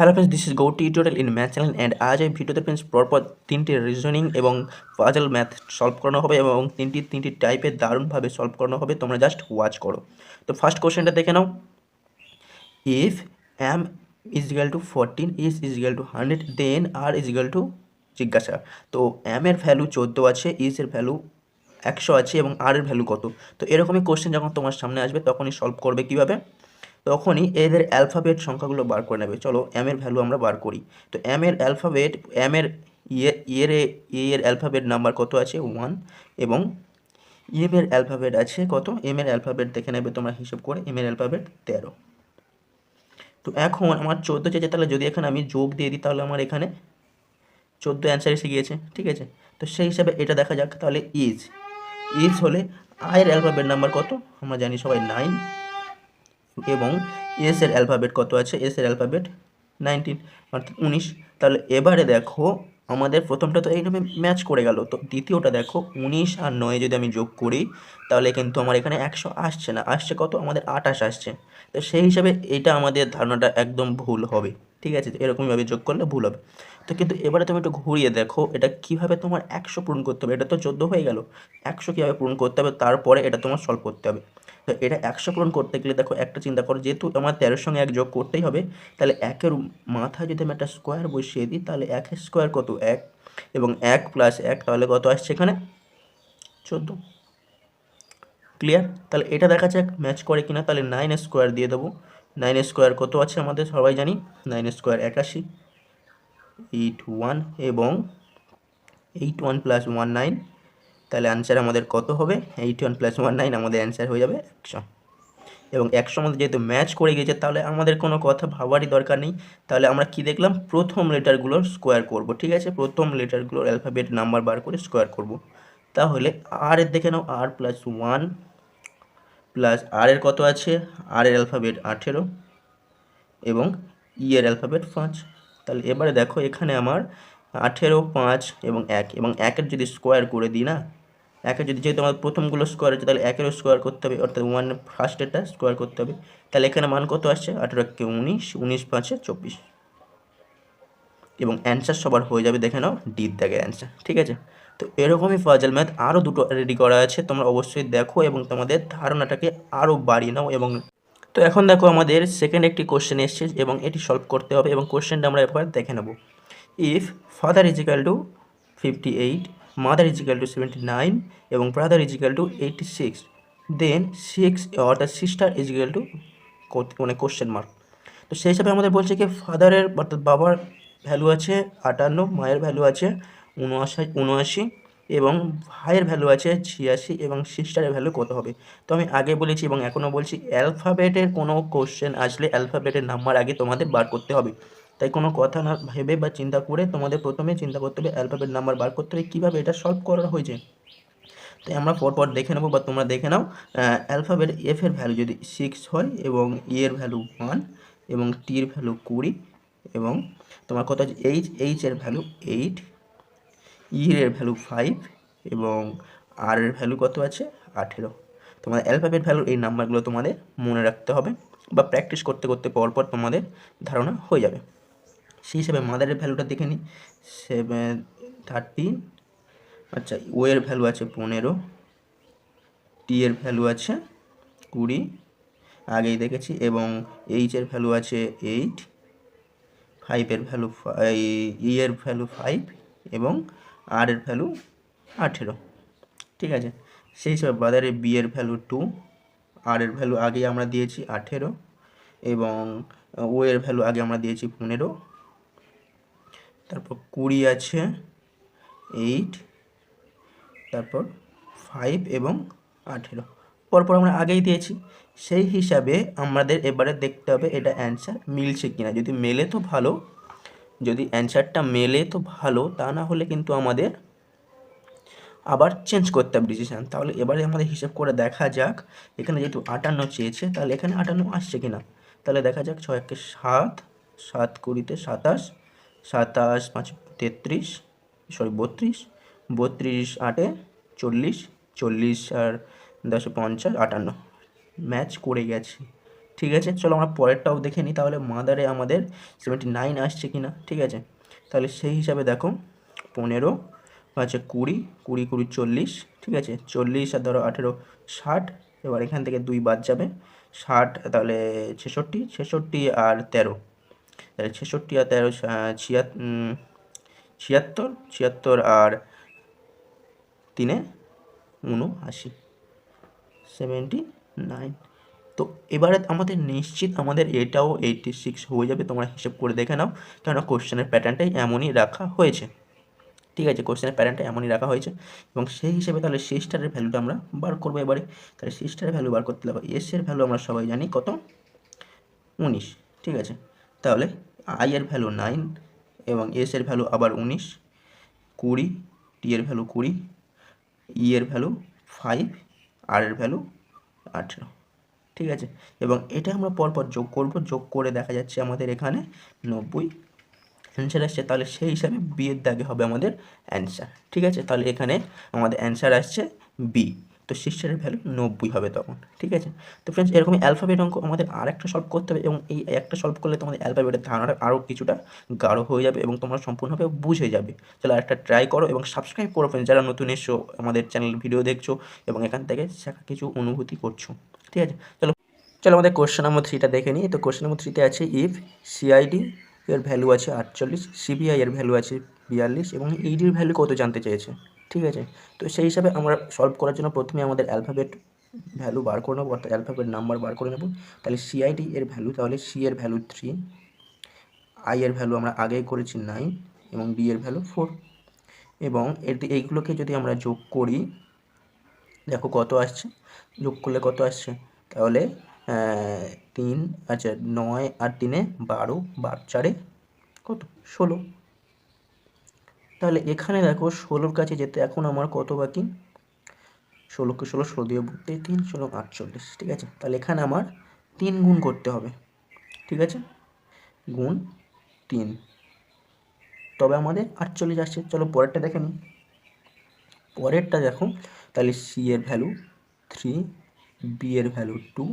Hello friends this is go tutorial in math channel and আজ এই ভিডিওতে friends পরপর তিনটি রিজনিং এবং পাজল ম্যাথ সলভ করানো হবে এবং তিনটি তিনটি টাইপের দারুণভাবে সলভ করানো হবে, তোমরা জাস্ট ওয়াচ করো। তো ফার্স্ট কোশ্চেনটা দেখে নাও। If M is equal to fourteen is is equal to hundred then R is equal to জিজ্ঞাসা। তো এর ভ্যালু চোদ্দ আছে ইজ এর ভ্যালু একশো আছে এবং আর এর ভ্যালু কত? তো এরকমই কোশ্চেন যখন তোমার সামনে আসবে, তখনই সলভ করবে কীভাবে? তখনই এদের অ্যালফাবেট সংখ্যাগুলো বার করে নেবে। চলো এম এর ভ্যালু আমরা বার করি। তো এম এর অ্যালফাবেট এম এর ইয়ে ইয়ের এ এর অ্যালফাবেট নাম্বার কত আছে? ওয়ান এবং এম এর অ্যালফাবেট আছে কত? এম এর অ্যালফাবেট দেখে নেবে তোমরা হিসেব করে। এম এর অ্যালফাবেট তেরো। তো এখন আমার চোদ্দ চেয়েছে তাহলে যদি এখানে আমি যোগ দিয়ে দিই, তাহলে আমার এখানে চোদ্দ অ্যান্সার এসে গিয়েছে, ঠিক আছে? তো সেই হিসাবে এটা দেখা যাক, তাহলে ইজ ইজ হলে আয়ের অ্যালফাবেট নাম্বার কত? আমরা জানি সবাই নাইন এবং এস এর অ্যালফাবেট কত আছে? এস এর অ্যালফাবেট নাইনটিন অর্থাৎ উনিশ। তাহলে এবারে দেখো, আমাদের প্রথমটা তো এইভাবে ম্যাচ করে গেল। তো দ্বিতীয়টা দেখো, উনিশ আর নয় যদি আমি যোগ করি, তাহলে কিন্তু আমার এখানে একশো আসছে না। আসছে কত? আমাদের আটাশ আসছে। তো সেই হিসাবে এটা আমাদের ধারণাটা একদম ভুল হবে। ঠিক আছে? এরকমভাবে যোগ করলে ভুল হবে। তো কিন্তু এবারে তুমি একটু ঘুরিয়ে দেখো, এটা কীভাবে তোমার একশো পূরণ করতে হবে? এটা তো চোদ্দ হয়ে গেল। একশো কীভাবে পূরণ করতে হবে? তারপরে এটা তোমার সলভ করতে হবে। তো এটা একশো পূরণ করতে গেলে দেখো একটা চিন্তা করো, যেহেতু আমার তেরোর সঙ্গে এক যোগ করতেই হবে, তাহলে একের মাথায় যদি আমি একটা স্কোয়ার বসিয়ে দিই, তাহলে একের স্কোয়ার কত? এক। এবং এক প্লাস এক তাহলে কত আসছে এখানে? চোদ্দ। ক্লিয়ার তাহলে এটা দেখা যাক ম্যাচ করে কিনা, তাহলে নাইন স্কোয়ার দিয়ে দেবো। নাইন স্কোয়ার কত আছে আমাদের? সবাই জানি নাইন স্কোয়ার একাশি। এইট ওয়ান এবং eight one plus one nine তাহলে অ্যান্সার আমাদের কত হবে? Eight one plus one nine আমাদের অ্যান্সার হয়ে যাবে একশো। এবং একশো আমাদের যেহেতু ম্যাচ করে গেছে, তাহলে আমাদের কোনো কথা ভাবারই দরকার নেই। তাহলে আমরা কি দেখলাম? প্রথম লেটারগুলোর স্কোয়ার করব, ঠিক আছে? প্রথম লেটারগুলোর অ্যালফাবেট নাম্বার বার করে স্কোয়ার করব। তাহলে আর এর দেখে নাও R plus one plus R এর কত আছে? আর এর অ্যালফাবেট আঠেরো এবং ই এর অ্যালফাবেট পাঁচ। তাহলে এবারে দেখো এখানে আমার আঠেরো, পাঁচ এবং এক। এবং একের যদি স্কোয়ার করে দিই না একের যদি যেহেতু আমাদের প্রথমগুলো স্কোয়ার আছে, তাহলে একেরও স্কোয়ার করতে হবে, অর্থাৎ ওয়ান ফার্স্টেরটা স্কোয়ার করতে হবে। তাহলে এখানে মান কত আসছে? আঠেরো কে উনিশ উনিশ পাঁচে চব্বিশ। এবং অ্যান্সার সবার হয়ে যাবে, দেখে নাও ডির দাগে অ্যান্সার ঠিক আছে? তো এরকমই ফাজল ম্যাথ আরও দুটো রেডি করা আছে, তোমরা অবশ্যই দেখো এবং তোমাদের ধারণাটাকে আরও বাড়িয়ে নাও এবং তো এখন দেখো আমাদের সেকেন্ড একটি কোশ্চেন এসছে এবং এটি সলভ করতে হবে এবং কোশ্চেনটা আমরা এবার দেখে নেব। If father is equal to fifty eight mother is equal to seventy nine এবং brother is equal to eighty six then six অর্থাৎ সিস্টার ইজ ইকাল টু মানে কোশ্চেন মার্ক তো সেই হিসাবে আমাদের বলছে কি ফাদারের অর্থাৎ বাবার ভ্যালু আছে আটান্ন, মায়ের ভ্যালু আছে উনআশি উনআশি এবং ভাইয়ের ভ্যালু আছে ছিয়াশি এবং সিস্টারের ভ্যালু কত হবে? তো আমি আগে বলেছি এবং এখনও বলছি অ্যালফাবেটের কোনো কোশ্চেন আসলে অ্যালফাবেটের নাম্বার আগে তোমাদের বার করতে হবে। তাই কোনো কথা না ভেবে বা চিন্তা করে তোমাদের প্রথমে চিন্তা করতে হবে অ্যালফাবেট নাম্বার বার করতে হবে কীভাবে এটা সলভ করা হয়েছে। তাই আমরা পরপর দেখে নেব বা তোমরা দেখে নাও অ্যালফাবেট এফ এর ভ্যালু যদি সিক্স হয় এবং ই এর ভ্যালু ওয়ান এবং টি এর ভ্যালু কুড়ি এবং তোমার কত আছে এইচ এইচ এর ভ্যালু এইট ই এর ভ্যালু ফাইভ এবং আর এর ভ্যালু কত আছে? আঠেরো। তোমাদের অ্যালফাবেট ভ্যালু এই নাম্বারগুলো তোমাদের মনে রাখতে হবে বা প্র্যাকটিস করতে করতে পরপর তোমাদের ধারণা হয়ে যাবে। সেই হিসাবে মাদারের ভ্যালুটা দেখে নিই সেভেন থার্টিন আচ্ছা ও এর ভ্যালু আছে পনেরো টি এর ভ্যালু আছে কুড়ি আগেই দেখেছি এবং এইচ এর ভ্যালু আছে এইট ফাইভের ভ্যালু ই এর ভ্যালু ফাইভ এবং আর এর ভ্যালু আঠেরো ঠিক আছে সেই হিসাবে বাজারে বি এর ভ্যালু টু আর এর ভ্যালু আগে আমরা দিয়েছি আঠেরো এবং ও এর ভ্যালু আগে আমরা দিয়েছি পনেরো তারপর কুড়ি আছে এইট তারপর ফাইভ এবং আঠেরো। পরপর আমরা আগেই দিয়েছি। সেই হিসাবে আমাদের এবারে দেখতে হবে এটা অ্যান্সার মিলছে কিনা। যদি মেলে তো ভালো, যদি অ্যান্সারটা মেলে তো ভালো, তা না হলে কিন্তু আমাদের আবার চেঞ্জ করতে হবে ডিসিশান তাহলে এবারে আমাদের হিসাব করে দেখা যাক। এখানে যেহেতু আটান্ন চেয়েছে, তাহলে এখানে আটান্ন আসছে কিনা? তাহলে দেখা যাক ছয় একে সাত সাত কুড়িতে সাতাশ সাতাশ পাঁচ তেত্রিশ সরি বত্রিশ বত্রিশ আটে চল্লিশ চল্লিশ আর দশে পঞ্চাশ, আটান্ন। ম্যাচ করে গেছে। ঠিক আছে? চলো আমরা পরেরটাও দেখে নিই, তাহলে মাদারে আমাদের সেভেন্টি নাইন আসছে কি না ঠিক আছে? তাহলে সেই হিসাবে দেখো, পনেরো আছে কুড়ি কুড়ি কুড়ি, চল্লিশ, ঠিক আছে? চল্লিশ আর ধরো আঠেরো, ষাট, এবার এখান থেকে দুই বাদ যাবে। ষাট, তাহলে ছেষট্টি ছেষট্টি আর তেরো। ছেষট্টি আর তেরো ছিয়াত ছিয়াত্তর ছিয়াত্তর আর তিনে উনআশি সেভেন্টি নাইন তো এবারে আমাদের নিশ্চিত আমাদের এটাও এইটটি সিক্স হয়ে যাবে, তোমরা হিসেব করে দেখে নাও, কেননা কোশ্চেনের প্যাটার্নটাই এমনই রাখা হয়েছে। ঠিক আছে, কোশ্চেনের প্যাটার্নটা এমনই রাখা হয়েছে, এবং সেই হিসেবে তাহলে সি স্টারের ভ্যালুটা আমরা বার করব এবারে। তাহলে সি স্টারের ভ্যালু বার করতে হবে এস এর ভ্যালু আমরা সবাই জানি কত? উনিশ। ঠিক আছে, তাহলে আই এর ভ্যালু নাইন এবং এস এর ভ্যালু আবার উনিশ, কুড়ি টি এর ভ্যালু কুড়ি ই এর ভ্যালু ফাইভ আর এর ভ্যালু আঠেরো। ঠিক আছে? এবং এটা আমরা পরপর যোগ করব, যোগ করে দেখা যাচ্ছে আমাদের এখানে নব্বই। অ্যান্সার আসছে, তাহলে সেই হিসাবে বি এর দাগে হবে আমাদের অ্যান্সার ঠিক আছে? তাহলে এখানে আমাদের অ্যান্সার আসছে বি তো সিস্টারের ভ্যালু নব্বই হবে তখন, ঠিক আছে? তো ফ্রেন্ডস এরকম অ্যালফাবেট অঙ্ক আমাদের আর একটা সলভ করতে হবে এবং এই একটা সলভ করলে তোমাদের অ্যালফাবেটের ধারণাটা আরও কিছুটা গাঢ় হয়ে যাবে এবং তোমরা সম্পূর্ণভাবে বুঝে যাবে। চলো আরেকটা ট্রাই করো এবং সাবস্ক্রাইব করো ফ্রেন্ডস যারা নতুন এসছো আমাদের চ্যানেল ভিডিও দেখছ এবং এখান থেকে শেখা কিছু অনুভূতি করছ, ঠিক আছে? চলো চলো আমাদের কোশ্চেন নম্বর থ্রিটা দেখে নিই। তো কোশ্চেন নম্বর থ্রিতে আছে ইফ সিআইডি এর ভ্যালু আছে আটচল্লিশ সিবিআই এর ভ্যালু আছে বিয়াল্লিশ এবং ইডির ভ্যালু কত জানতে চেয়েছে? ঠিক আছে? তো সেই হিসাবে আমরা সলভ করার জন্য প্রথমে আমাদের অ্যালফাবেট ভ্যালু বার করে নেব, অর্থাৎ অ্যালফাবেট নাম্বার বার করে নেব। তাহলে সিআইডি এর ভ্যালু তাহলে সি এর ভ্যালু থ্রি আই এর ভ্যালু আমরা আগেই করেছি নাইন এবং ডি এর ভ্যালু ফোর এবং এর এইগুলোকে যদি আমরা যোগ করি, দেখো কত আসছে? যোগ করলে কত আসছে? তাহলে তিন আচ্ছা নয় আর তিনে বারো বারো চারে কত? ষোলো। তাহলে এখানে দেখো ষোলোর কাছে যেতে এখন আমার কত বাকি? ষোলোকে ষোলো ষোলো দিয়ে বলতে তিন, ষোলো, আটচল্লিশ, ঠিক আছে? তাহলে এখানে আমার তিন গুণ করতে হবে, ঠিক আছে? গুণ তিন। তবে আমাদের আটচল্লিশ আসছে, চলো পরেরটা দেখে নিই। পরেরটা দেখো, তাহলে সি এর ভ্যালু থ্রি বি এর ভ্যালু টু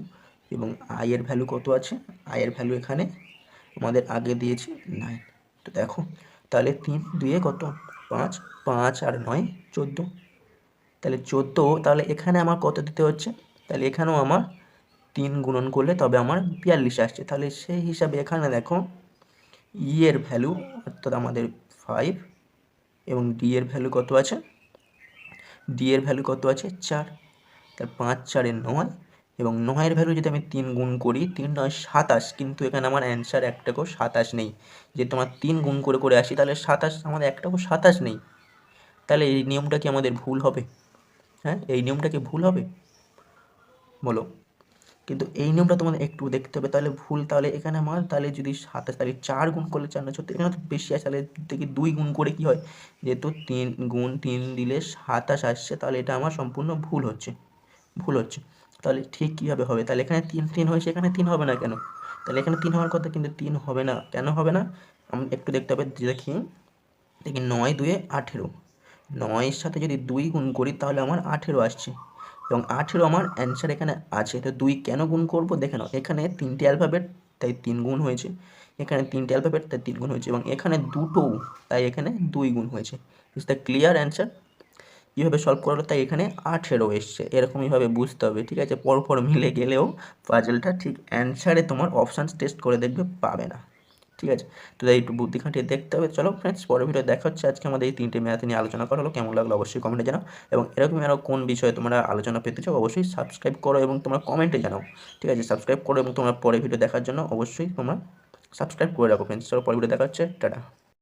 এবং আই এর ভ্যালু কত আছে? আই এর ভ্যালু এখানে আমাদের আগে দিয়েছি নাইন তো দেখো তাহলে তিন দুয়ে কত? পাঁচ পাঁচ আর নয়, চোদ্দ। তাহলে চোদ্দ, তাহলে এখানে আমার কত দিতে হচ্ছে? তাহলে এখানেও আমার তিন গুণন করলে তবে আমার বিয়াল্লিশ আসছে। তাহলে সেই হিসাবে এখানে দেখো ই এর ভ্যালু অর্থাৎ আমাদের ফাইভ এবং ডি এর ভ্যালু কত আছে? ডি এর ভ্যালু কত আছে? চার। তার পাঁচ, চারে নয় এবং নয়ের ভ্যালু যদি আমি তিন গুণ করি, তিন নয় সাতাশ, কিন্তু এখানে আমার অ্যান্সার একটাকেও সাতাশ নেই। যে তোমার তিন গুণ করে করে আসি, তাহলে সাতাশ আমাদের একটাকেও সাতাশ নেই। তাহলে এই নিয়মটা কি আমাদের ভুল হবে? হ্যাঁ এই নিয়মটা কি ভুল হবে? বলো। কিন্তু এই নিয়মটা তোমাদের একটু দেখতে হবে, তাহলে ভুল, তাহলে এখানে আমার, তাহলে যদি সাতাশ, তাহলে চার গুণ করলে চার না ছত্রিশ এখানে তো বেশি আসে তাহলে থেকে দুই গুণ করে কি হয়? যেহেতু তিন গুণ তিন দিলে সাতাশ আসছে, তাহলে এটা আমার সম্পূর্ণ ভুল হচ্ছে ভুল হচ্ছে। তাহলে ঠিক কীভাবে হবে? তাহলে এখানে তিন তিন হয়েছে, এখানে তিন হবে না কেন? তাহলে এখানে তিন হওয়ার কথা কিন্তু তিন হবে না। কেন হবে না? আমি একটু দেখতে হবে, দেখি। দেখি, নয়, দুয়ে আঠেরো। নয়ের সাথে যদি দুই গুণ করি, তাহলে আমার আঠেরো আসছে। এবং আঠেরো আমার অ্যান্সার এখানে আছে। তো দুই কেন গুণ করব? দেখে নাও, এখানে তিনটে অ্যালফাবেট তাই তিন গুণ হয়েছে। এখানে তিনটে অ্যালফাবেট তাই তিন গুণ হয়েছে। এবং এখানে দুটো, তাই এখানে দুই গুণ হয়েছে। ইস দ্য ক্লিয়ার অ্যান্সার কীভাবে সলভ করা তাই এখানে আঠেরো এসছে। এরকমইভাবে বুঝতে হবে, ঠিক আছে? পরপর মিলে গেলেও পাজলটা ঠিক অ্যান্সারে তোমার অপশানস টেস্ট করে দেখবে পাবে না, ঠিক আছে? তো তাই একটু বুদ্ধি খাটিয়ে দেখতে হবে। চলো ফ্রেন্ডস পরের ভিডিও দেখা হচ্ছে। আজকে আমাদের এই তিনটে ম্যাথ নিয়ে আলোচনা করা হলো। কেমন লাগল অবশ্যই কমেন্টে জানাও। এবং এরকমই আরও কোন বিষয়ে তোমরা আলোচনা পেতে চাও অবশ্যই সাবস্ক্রাইব করো এবং তোমরা কমেন্টে জানাও, ঠিক আছে? সাবস্ক্রাইব করো এবং তোমরা পরের ভিডিও দেখার জন্য অবশ্যই তোমরা সাবস্ক্রাইব করে রাখো ফ্রেন্ডস চলো পরের ভিডিও দেখা হচ্ছে। টাটা